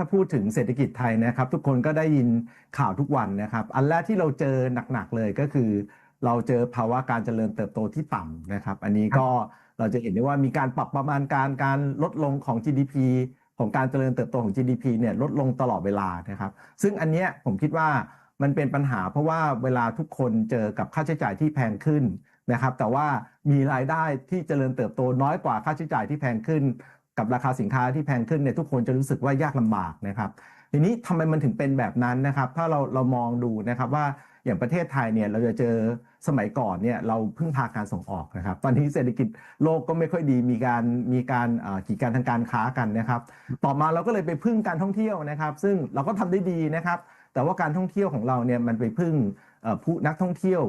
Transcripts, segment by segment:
ถ้าพูดถึงเศรษฐกิจไทยนะครับ ทุกคนก็ได้ยินข่าวทุกวันนะครับ อันแรกที่เราเจอหนักๆเลยก็คือ เราเจอภาวะการเจริญเติบโตที่ต่ำนะครับ อันนี้ก็เราจะเห็นได้ว่ามีการปรับประมาณการการลดลงของ GDP ของการเจริญเติบโตของ GDP เนี่ยลดลงตลอดเวลานะครับ ซึ่งอันเนี้ยผมคิดว่ามันเป็นปัญหาเพราะว่าเวลาทุกคนเจอกับค่าใช้จ่ายที่แพงขึ้นนะครับ แต่ว่ามีรายได้ที่เจริญเติบโตน้อยกว่าค่าใช้จ่ายที่แพงขึ้น กับราคาสินค้าที่แพงขึ้นเนี่ยทุกคนจะรู้สึกว่ายากลำบากนะครับทีนี้ทำไมมันถึงเป็นแบบนั้นนะครับ ถ้าเราเรามองดูนะครับว่าอย่างประเทศไทยเนี่ยเราจะเจอสมัยก่อนเนี่ยเราพึ่งพาการส่งออกนะครับ ตอนนี้เศรษฐกิจโลกก็ไม่ค่อยดีมีการมีการกีดกันทางการค้ากันนะครับ ต่อมาเราก็เลยไปพึ่งการท่องเที่ยวนะครับ ซึ่งเราก็ทำได้ดีนะครับ แต่ว่าการท่องเที่ยวของเราเนี่ยมันไปพึ่งผู้นักท่องเที่ยว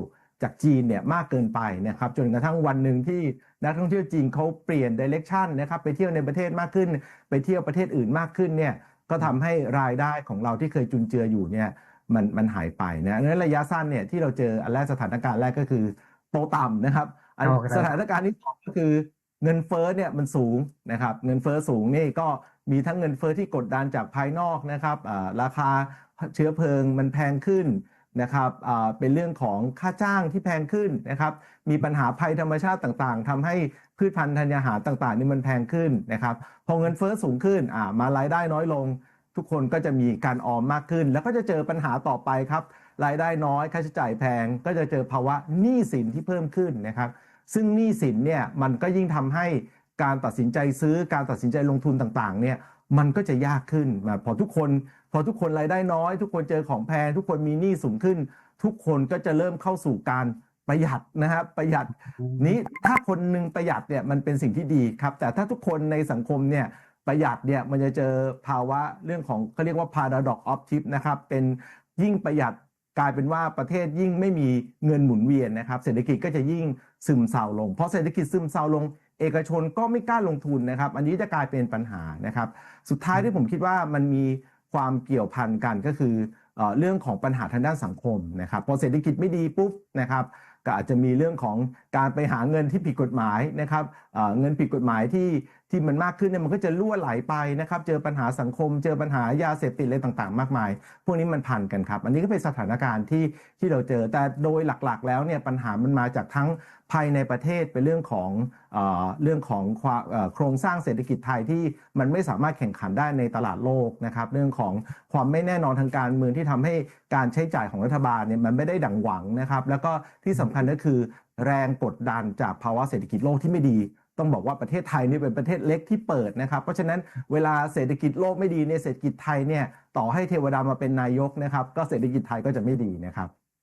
จากจีนเนี่ยมากเกินไปนะครับจนกระทั่งวันหนึ่งที่นักท่องเที่ยวจีนเขาเปลี่ยนดิเรกชันนะครับไปเที่ยวในประเทศมากขึ้น ไปเที่ยวประเทศอื่นมากขึ้นเนี่ยก็ทำให้รายได้ของเราที่เคยจุนเจืออยู่เนี่ยมันมันหายไปนะงั้นระยะสั้นเนี่ยที่เราเจออันแรกสถานการณ์แรกก็คือโตต่ำนะครับอันโอเคสถานการณ์ที่สองก็คือเงินเฟ้อเนี่ยมันสูงนะครับเงินเฟ้อสูงนี่ก็มีทั้งเงินเฟ้อที่กดดันจากภายนอกนะครับอ่าราคาเชื้อเพลิงมันแพงขึ้น นะครับเป็นเรื่องของค่าจ้างที่แพงขึ้นนะครับมีปัญหาภัยธรรมชาติต่างๆทำให้พืชพันธุ์ธัญญาหารต่างๆนี่มันแพงขึ้นนะครับพอเงินเฟ้อสูงขึ้นมารายได้น้อยลง ทุกคนก็จะมีการออมมากขึ้น แล้วก็จะเจอปัญหาต่อไปครับรายได้น้อยค่าใช้จ่ายแพง ก็จะเจอภาวะหนี้สินที่เพิ่มขึ้นนะครับซึ่งหนี้สินเนี่ยมันก็ยิ่งทำให้การตัดสินใจซื้อการตัดสินใจลงทุนต่างๆเนี่ย มันก็จะยากขึ้นมาพอทุกคน พอทุกคนรายได้น้อย ทุกคนเจอของแพงทุกคนมีหนี้สูงขึ้น ทุกคนก็จะเริ่มเข้าสู่การประหยัดนะครับประหยัดนี้ถ้าคนหนึ่งประหยัดเนี่ยมันเป็นสิ่งที่ดีครับ แต่ถ้าทุกคนในสังคมเนี่ยประหยัดเนี่ยมันจะเจอภาวะเรื่องของเขาเรียกว่า paradox of tip นะครับเป็นยิ่งประหยัด กลายเป็นว่าประเทศยิ่งไม่มีเงินหมุนเวียนนะครับ เศรษฐกิจก็จะยิ่งซึมเศร้าลง เพราะเศรษฐกิจซึมเศร้าลง เอกชนก็ไม่กล้าลงทุนนะครับ อันนี้จะกลายเป็นปัญหานะครับ สุดท้ายที่ผมคิดว่ามันมีความเกี่ยวพันกันก็คือเอ่อเรื่องของปัญหาทางด้านสังคมนะครับพอเศรษฐกิจไม่ดีปุ๊บนะครับ ก็อาจจะมีเรื่องของการไปหาเงินที่ผิดกฎหมายนะครับเงินผิดกฎหมายที่ที่มันมากขึ้นเนี่ยมันก็จะล่วไหลไปนะครับ เจอปัญหาสังคม เจอปัญหายาเสพติดอะไรต่างๆ มากมาย พวกนี้มันพันกันครับ อันนี้ก็เป็นสถานการณ์ที่ที่เราเจอ แต่โดยหลักๆ แล้วเนี่ยปัญหามันมาจากทั้งภายในประเทศเป็นเรื่องของเอเรื่องของโครงสร้างเศรษฐกิจไทยที่มันไม่สามารถแข่งขันได้ในตลาดโลกนะครับ เรื่องของความไม่แน่นอนทางการเมืองที่ทำให้การใช้จ่ายของรัฐบาลเนี่ยมันไม่ได้ดังหวังนะครับ แล้วก็ที่สำคัญก็คือ แรงกดดันจากภาวะเศรษฐกิจโลกที่ไม่ดี ต้องบอกว่าประเทศไทยนี่เป็นประเทศเล็กที่เปิดนะครับ เพราะฉะนั้นเวลาเศรษฐกิจโลกไม่ดีในเศรษฐกิจไทยเนี่ยต่อให้เทวดามาเป็นนายกนะครับ ก็เศรษฐกิจไทยก็จะไม่ดีนะครับ